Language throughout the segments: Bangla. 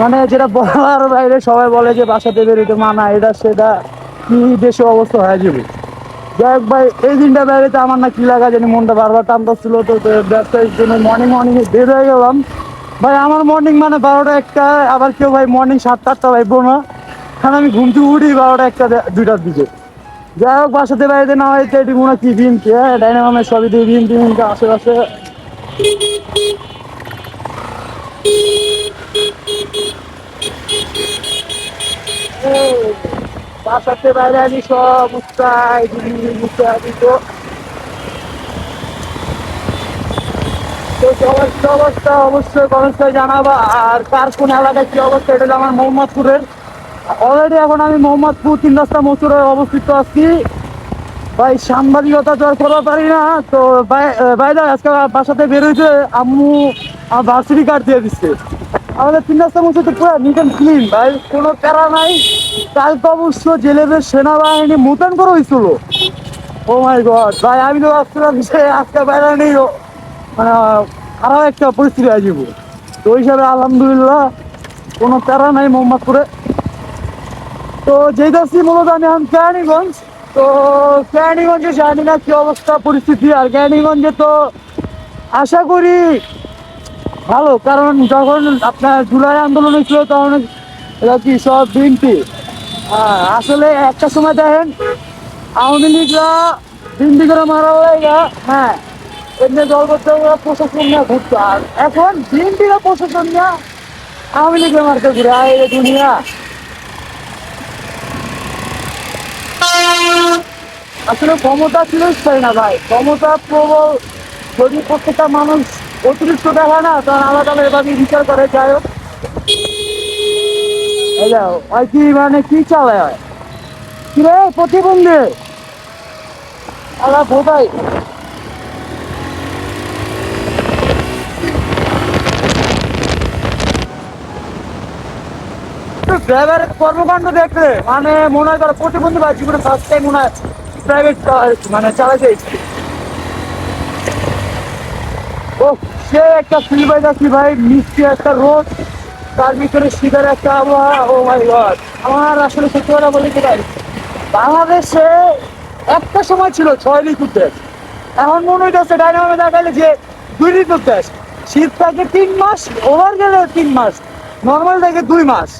মানে যেটা বলার বাইরে সবাই বলে যে বাসাতে বেরোতে মানা, এটা সেটা, কি দেশে অবস্থা হয়ে যাবে। যাই হোক ভাই, এই দিনটা বেরোতে আমার না কি লাগা জানি, মনটা বারবার টানতেছিল ছিল তো ব্যবসায়িক জন্য মর্নিং মর্নিং বের হয়ে গেলাম। ভাই, আমার মর্নিং মানে বারোটা একটা, আবার কেউ ভাই মর্নিং সাতটা আটটা ভাই বোনা কারণ আমি ঘুম থেকে উঠি বারোটা একটা দুইটার দিকে। যাই হোক, বাসাতে বাড়িতে না হয় এটি মনে হয় কি বিম কে ডাইনামামের সবই দিয়ে বিম টিম আশেপাশে। বাসাতে বাইরে আমি সব, উৎসাহ উৎসাহ অবস্থা, অবশ্যই জানাবা। আর কার কোন কি অবস্থা, এটা আমার অলরেডি এখন আমি মসুরে অবস্থিত আছি। ভাই পারি না। তো আজকে বাসাতে বেরোইছে আম্মু আমার ভার্সিটি কার্ড দিয়ে দিচ্ছে আমাদের তিন রাস্তা মসুর পুরো নিট অ্যান্ড ক্লিন ভাই। কোনো প্যারা নাই। কালকে অবশ্য জেলেদের সেনাবাহিনী মোতায়েন করা হয়েছিল ও মাই গড ভাই, আমি তো ভাবছিলাম যে আজকে বাইরে নেই। মানে খারাপ একটা পরিস্থিতি হয়ে যাব তো ওই হিসাবে আলহামদুলিল্লাহ কোনো প্যারা নাই মোহাম্মদপুরে। তো যেই যেটাছি মূলত আমি এখন কেরানীগঞ্জ, তো কেরানীগঞ্জে জানি না কি অবস্থা, পরিস্থিতি। আর কেরানীগঞ্জে তো আশা করি ভালো, কারণ যখন আপনার জুলাই আন্দোলন হয়েছিল তখন এটা কি সব বিএনপি। আসলে একটা সময় দেখেন, আওয়ামী লীগরা বিএনপি করে মারা হ্যাঁ এমনি দল করতে প্রশাসন নিয়ে ঘুরতো। আর এখন বিএনপিরা প্রশাসন নিয়ে আওয়ামী লীগের মারতে ঘুরে, আয় দুনিয়া। আসলে ক্ষমতা ছিল না ভাই, ক্ষমতা প্রবল, যদি প্রত্যেকটা মানুষ অতিরিক্ত দেখা না তখন আলাদা এভাবে বিচার করে, যাই হোক। ওই কি মানে কি চালায়? কি রে, প্রতিবন্ধী? আলা ভোটাই। ড্রাইভারের কর্মকাণ্ড দেখলে মানে মনে হয় তারা প্রতিবন্ধী বা জীবনে ফার্স্ট টাইম মনে হয় প্রাইভেট মানে চালাইছে ও সে একটা ফিল পাইতাছি ভাই, মিষ্টি একটা রোদ, তার ভিতরে শীতের একটা আবহাওয়া ও মাই গড আমার আসলে সত্যি কথা বলি কি ভাই, বাংলাদেশে একটা সময় ছিল ছয় ঋতুর দেশ। এখন মনে হইতেছে ডাইনামে দেখালে যে দুই ঋতুর দেশ। শীত থাকে তিন মাস, ওভার গেলে তিন মাস, নর্মাল থাকে দুই মাস।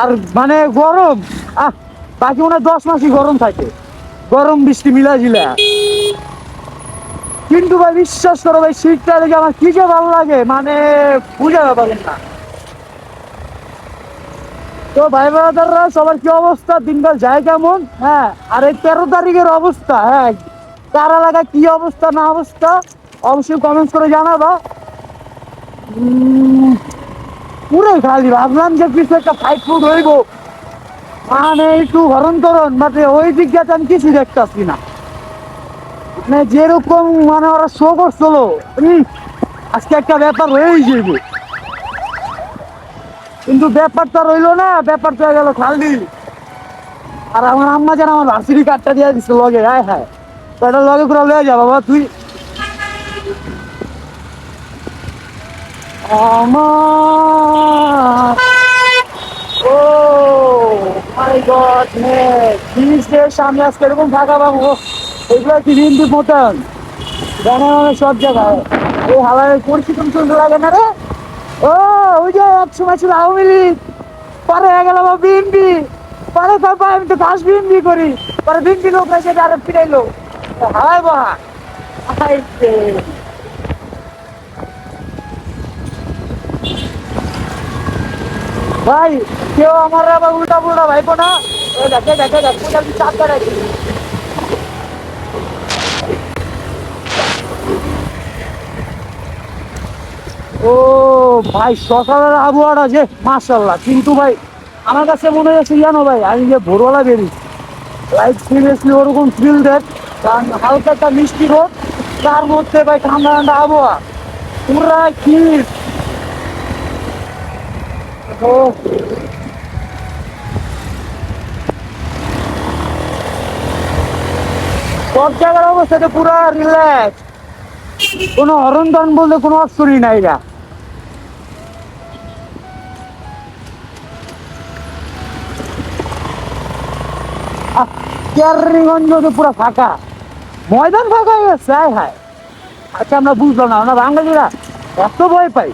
আর মানে গরম, আহ, বাকি মনে হয় দশ মাসই গরম থাকে। গরম বৃষ্টি মিলা জিলা কিন্তু ভাই, বিশ্বাস করো ভাই, শীতটা দেখে আমার কি যে ভালো লাগে মানে বুঝে পারেন না। তো ভাই ব্রাদাররা, সবার কি অবস্থা? দিনকাল যায় কেমন? হ্যাঁ আর এই তেরো তারিখের অবস্থা হ্যাঁ কার এলাকায় কি অবস্থা, না অবস্থা, অবশ্যই কমেন্টস করে জানাবা। পুরোই খালি। ভাবলাম যে কিছু একটা ফাইট ফুড হইব। মানে একটু হরণ তরণ বাট ওই দিক দিয়ে তো আমি কিছু দেখতেছি না। মানে যেরকম মানে ওরা শো করছিল আজকে একটা ব্যাপার হয়েই যাইব। কিন্তু ব্যাপারটা রইল না, ব্যাপারটা গেল খালি। আর আমার আম্মা যেন আমার ভার্সিটি কার্ডটা দিয়ে দিচ্ছে লগে হ্যাঁ হ্যাঁ। তো এটা লগে করে লয়ে যা, বাবা, তুই আমার। ও মাই গড জিনিসের সামনে আজকে এরকম ফাঁকা পাবো এগুলো কি হিন্দি মতন জানে সব জায়গায়। এই হাওয়ায় পরিচিত চলতে লাগে না রে। ও, ওই যে এক সময় ছিল আওয়ামী লীগ। পরে গেল বিএনপি। পরে তারপর আমি তো ঘাস বিএনপি করি। পরে বিএনপি লোক এসে আরে ফিরাইলো। হাওয়ায় বহা ভাই, কেউ আমার আবার উল্টা পুল্টা ভাইবো না। দেখে দেখে, দেখ চাপ কাটাইছি ও ভাই সকালের আবহাওয়াটা যে মার্শাল্লাহ কিন্তু ভাই, আমার কাছে মনে হচ্ছে জানো ভাই, আমি যে ভোরবেলা বেরিয়েছি। লাইক সিরিয়াসলি ওরকম ফিল দেখ, কারণ হালকা একটা মিষ্টি রোদ, তার মধ্যে ভাই ঠান্ডা ঠান্ডা আবহাওয়া। পুরা কি সব জায়গার পুরো রিল্যাক্স বলতে কোনো অপশনই নাই পুরো ফাঁকা। ময়দান ফাঁকা হয়ে গেছে, হায় হায়। আচ্ছা আমরা বুঝলাম না, আমরা বাঙালিরা এত ভয় পাই।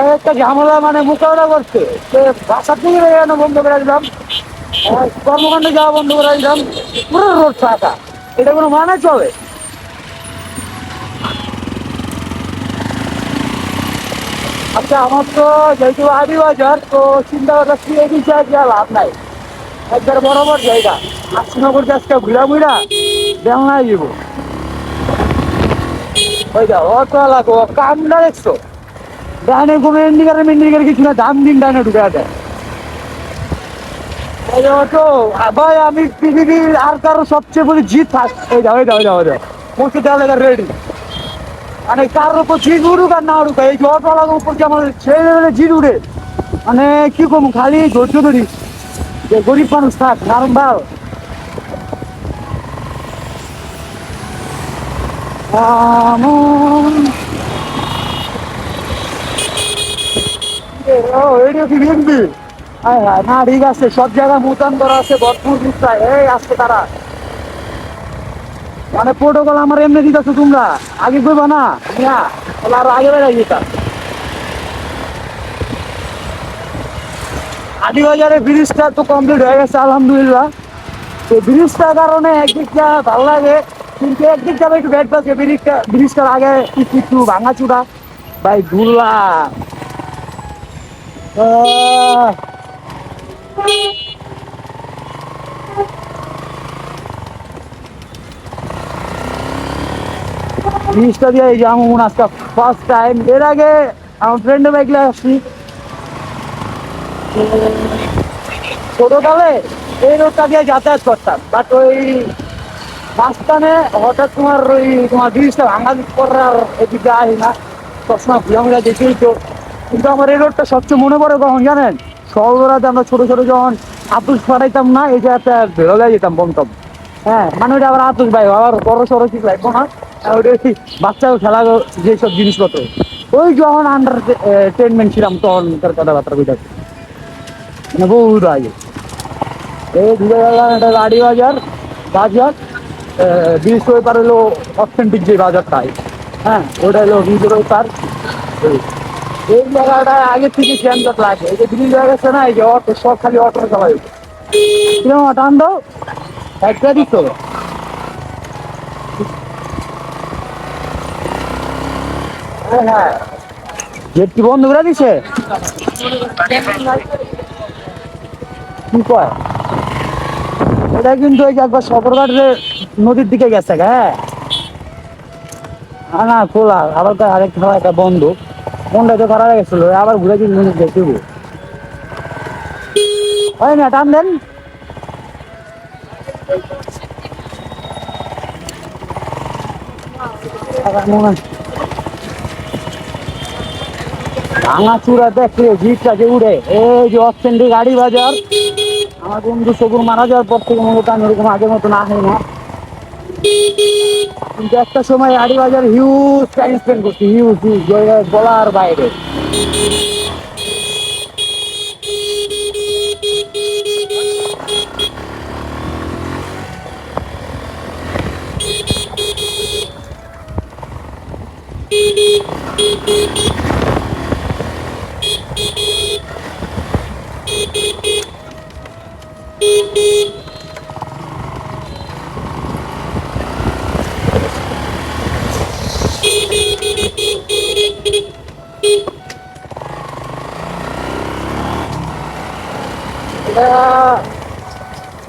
একটা ঝামেলা মানে মোকাবেলা করছে। সে বাসার থেকে বেরোনো বন্ধ করে আর কর্মকাণ্ডে যাওয়া বন্ধ করে দিলাম। পুরো রোড ফাঁকা। এটা কোনো মানে চলে? আচ্ছা আমার তো যেহেতু আদি বাজার তো চিন্তা করতে কি এই বিষয়ে যা লাভ নাই। একবার বরাবর জায়গা। আশিনগর গাছটা ঘুরা ঘুরা বেলনায় দিব। ওই যা অটো লাগো কামটা দেখছ? ডানে কোনো ইন্ডিকার ইন্ডিকার কিছু না দাম দিন ডানে ঢুকে যে অটো ভাই, আমি পৃথিবীর আর কারও সবচেয়ে বলি জিত থাক এই যাও এই যাও যাও যাও। দেওয়া রেডি মানে কারোর উপর জিত আর না উড়ুক, এই যে অটো উপর যে আমার ছেলে লেভেলে জিত উড়ে। মানে কি করব, খালি ধৈর্য ধরি। যে গরিব মানুষ থাক ও এইটা কি বিএনপি হ্যাঁ হ্যাঁ না মানে ব্রিজটা তো কমপ্লিট হয়ে গেছে আলহামদুলিল্লাহ তো ব্রিজটার কারণে একদিকটা ভালো লাগে কিন্তু একদিক যাবে একটু ব্যাট পাচ্ছে ব্রিজটা ব্রিজটার আগে একটু একটু ভাঙাচুরা ভাই ধুলা ব্রিজটা দিয়ে এই যে আমি মনে আজকে ফার্স্ট টাইম এর আগে আমার ফ্রেন্ডে বাইকলে আসছি। ছোটকালে এই রোডটা দিয়ে যাতায়াত করতাম বাট ওই মাঝখানে হঠাৎ তোমার ওই তোমার ব্রিজটা ভাঙা করার এদিকে আসি না। সবসময় ঘুরাঘুরা দেখেই তো কিন্তু আমার এই রোডটা সবচেয়ে মনে পড়ে কখন জানেন? সর্বরাতে আমরা ছোট ছোট যখন আতুস ফাটাইতাম না, এই যে একটা বেরোলে যেতাম বমটম হ্যাঁ মানে ওইটা আবার আতুষ ভাই, আবার বড় সড়ো ঠিক লাগবো না। ওইটা ওই বাচ্চাও খেলা যেসব জিনিসপত্র। ওই যখন আন্ডার টেনমেন্ট ছিলাম তখন তার কথাবার্তা বুঝাচ্ছি মানে বহুত আগে এই গেলাম এটা গাড়ি বাজার বাজার ব্রিজ ওই পার হলো অথেন্টিক যে বাজারটাই হ্যাঁ ওটা হলো ওই পার এই। জায়গাটায় আগে থেকে ক্যান্সার লাগে এই যে ব্রিজ হয়ে গেছে না এই যে অটো সব খালি অটো চালাই কীরকম টান দাও। একটা দিত হ্যাঁ হ্যাঁ। গেট কি বন্ধ করে দিছে? কি কয়? এটা কিন্তু ওই একবার সদরঘাটের নদীর দিকে গেছে হ্যাঁ। না, খোলা। আবার আরেক খেলা একটা বন্ধ। মনটা তো খারাপ গেছিল আবার ঘুরে কিন্তু জিনিস দেখব হয় না, টান দেন। মনে হয়- ভাঙা চূড়া দেখলে জিপটা যে উড়ে, এই যে অথেন্টিক গাড়ি বাজার। আমার বন্ধু সবুর মারা যাওয়ার পর থেকে মূলত আমি এরকম আগের মতো না হয় না। কিন্তু একটা সময় আড়ি বাজার হিউজ টাইম স্পেন্ড করছি হিউজ হিউজ বলার বাইরে।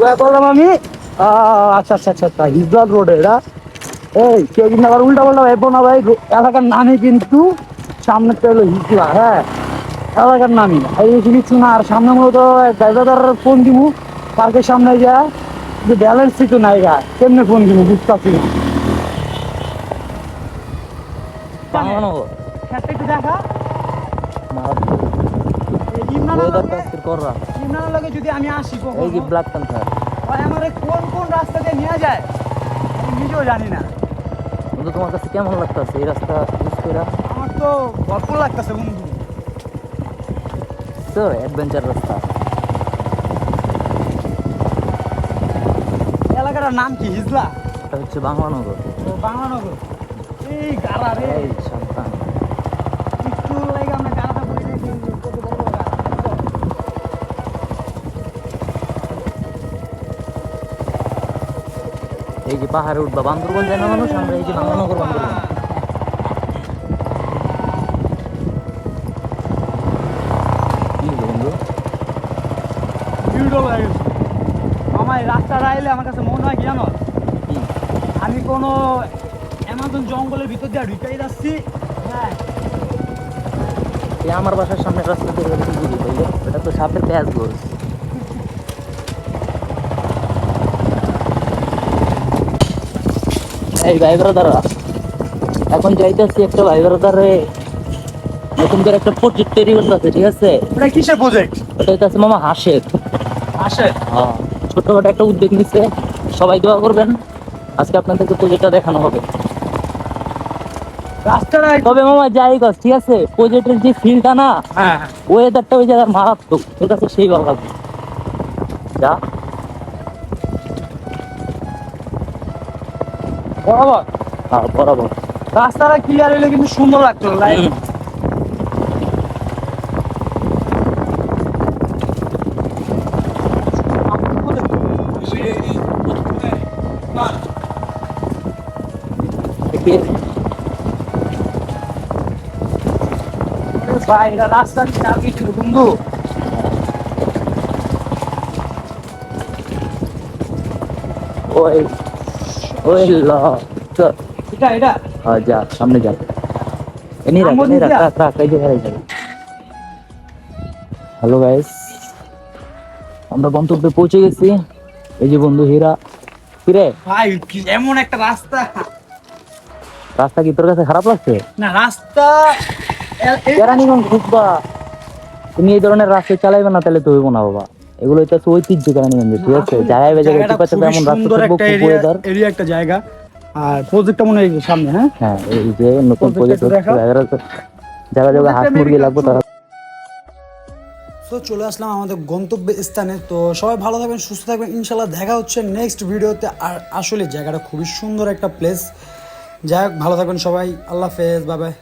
কোথায় বললাম আমি। আচ্ছা আচ্ছা আচ্ছা আচ্ছা হিজলাল রোড এটা? এই কেউ কিন্তু আবার উল্টা পাল্টা ভাববো না ভাই এলাকার নামই কিন্তু সামনে তো হলো হিজলা হ্যাঁ? এলাকার নামই এই কিছু না আর সামনে মূলত ড্রাইভার ফোন দিব পার্কের সামনে যা যে ব্যালেন্স কিছু নাই গা কেমনে ফোন দিব বুঝতে না। দেখা। যদি আমি আসি এই যে কখনো ব্ল্যাক ভাই আমারে কোন কোন রাস্তা দিয়ে নিয়ে যায়? আমি নিজেও জানি না। বন্ধু তোমার কাছে কেমন লাগতেছে? এই রাস্তা ইউজ করে আমার তো ভরপুর লাগতেছে বন্ধু। তো অ্যাডভেঞ্চার রাস্তা। এলাকাটার নাম কি হিজলা? এটা হচ্ছে বাংলানগর। ও বাংলানগর। এই গাড়া রে। এই যে পাহাড়ে উঠবা বান্দরবন যায় না মানুষ? আমরা এই যে বাংলানগর বান্দরবন। আমার রাস্তাটা আইলে আমার কাছে মনে হয় কি জানো? আমি কোনো জঙ্গলের ভিতর দিয়ে ঢুকাই যাচ্ছি। হ্যাঁ। এই আমার বাসার সামনে রাস্তা দিয়ে এটা তো সাপের প্যাঁচ গোল এই ভাই ব্রাদাররা এখন যাইতেছি একটা ভাই ব্রাদারে নতুন করে একটা প্রজেক্ট তৈরি করতেছে ঠিক আছে? এটা কিসের প্রজেক্ট ওটা হইতেছে মামা হাসের। আসে হ্যাঁ ছোটখাটো একটা উদ্যোগ নিচ্ছে সবাই দোয়া করবেন আজকে আপনাদেরকে প্রজেক্টটা দেখানো হবে। রাস্তাটা তবে মামা যাই গাছ ঠিক আছে? প্রজেক্টের যে ফিলটা না হ্যাঁ ওয়েদারটা ওই জায়গার মারাত্মক। তোর কাছে সেই ভালো লাগবে। যা। বরাবর? হ্যাঁ বরাবর। রাস্তাটা ক্লিয়ার হইলে কিন্তু সুন্দর লাগতো। দেখি, ভাই এটা রাস্তা চাপ কিছু বন্ধু। ওই ওই ল এটা এটা। হ্যাঁ যা সামনে যা। এনি রাখ এনি রাখ রাখ রাখ এই যে হেরাই যাবে হ্যালো গাইস আমরা গন্তব্যে পৌঁছে গেছি। এই যে বন্ধু হীরা। কিরে? ভাই কি এমন একটা রাস্তা। রাস্তা কি তোর কাছে খারাপ লাগছে? না রাস্তা কেরানীগঞ্জ ঢুকবা তুমি এই ধরনের রাস্তায় চালাইবে না তাহলে তো হইব না বাবা। এগুলো ঐতিহ্য কেরানীগঞ্জে ঠিক আছে? আসলে জায়গায় জায়গায় তেমন রাস্তা এরিয়া একটা জায়গা। আর প্রজেক্টটা মনে হয় সামনে হ্যাঁ? হ্যাঁ এই যে নতুন প্রজেক্ট জায়গা হাঁস মুরগি লাগবে তারা। তো চলে আসলাম আমাদের গন্তব্য স্থানে। তো সবাই ভালো থাকবেন সুস্থ থাকবেন। ইনশাল্লাহ দেখা হচ্ছে নেক্সট ভিডিওতে আর আসলে জায়গাটা খুবই সুন্দর একটা প্লেস যাই হোক ভালো থাকবেন সবাই। আল্লাহ হাফেজ বাবাই